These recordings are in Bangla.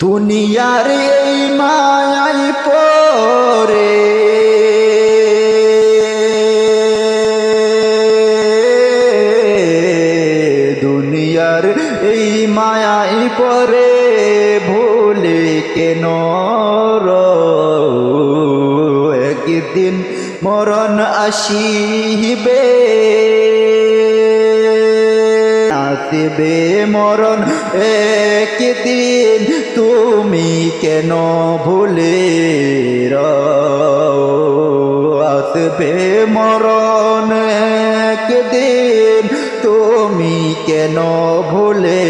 দুনিয়ার এই মায়াই পরে দুনিয়ার এই মায়াই পরে ভুলে কেন? একদিন মরণ আসিবে আসবে মরণ একদিন তুমি কেন ভুলে? আসবে মরণ একদিন তুমি কেন ভুলে?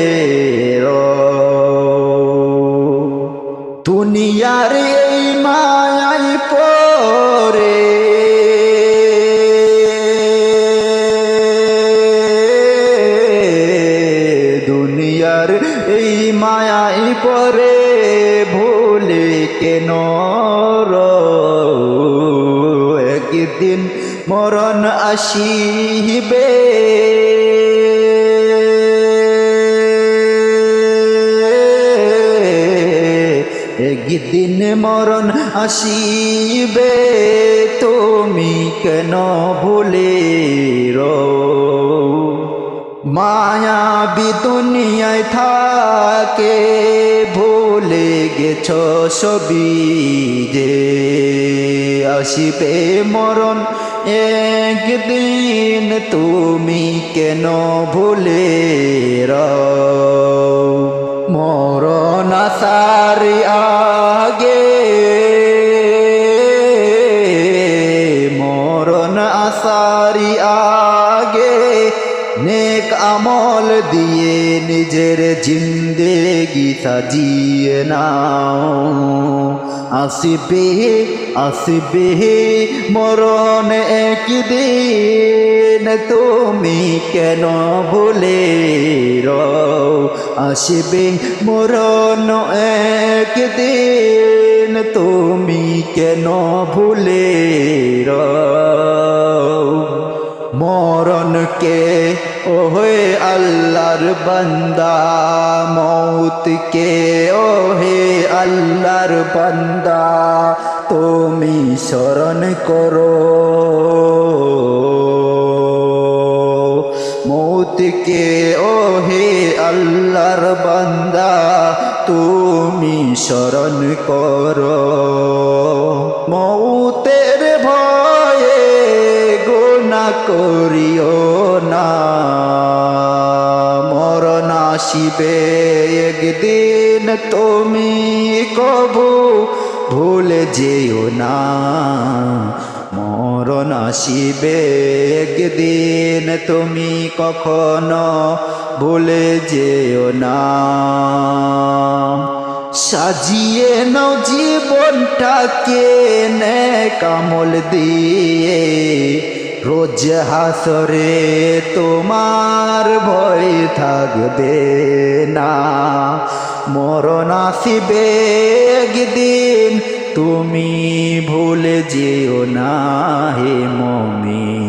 দুনিয়ার এই মায়াই পরে দুনিয়ার এই মায়াই পরে ভুলে কেন? একদিন মরণ আসিবে একদিন মরণ আসিবে, তুমি কেন ভুলে রও? মায়া দুনিয়ায় থাকে ভুলে গেছ ছবি যে আসিবে মরণ একদিন তুমি কেন ভুলে রও? আমল দিয়ে নিজের জিন্দেগি সাজিয়ে নাও। আসবে আসবে, মরণ একদিন তুমি কেন ভুলে আসবে, মরণ একদিন তুমি কেন ভুলে মরণকে, ওহে আল্লাহর বান্দা, মৌতকে ওহে আল্লাহর বান্দা, তুমি স্মরণ করো। মৌতকে ওহে আল্লাহর বান্দা, তুমি স্মরণ করো। মৌতের ভয়ে গোনা করিও আসিবে একদিন তুমি কবু ভুলে যেও না। মরণ আসিবে একদিন তুমি কখনো ভুলে যেও না। সাজিয়ে নাও জীবনটাকে নে কামল দিয়ে। রোজ হাসরে তোমার ভয় থাকবে না। মরণ আসিবে একদিন, তুমি ভুলে যেও না হে মমিন।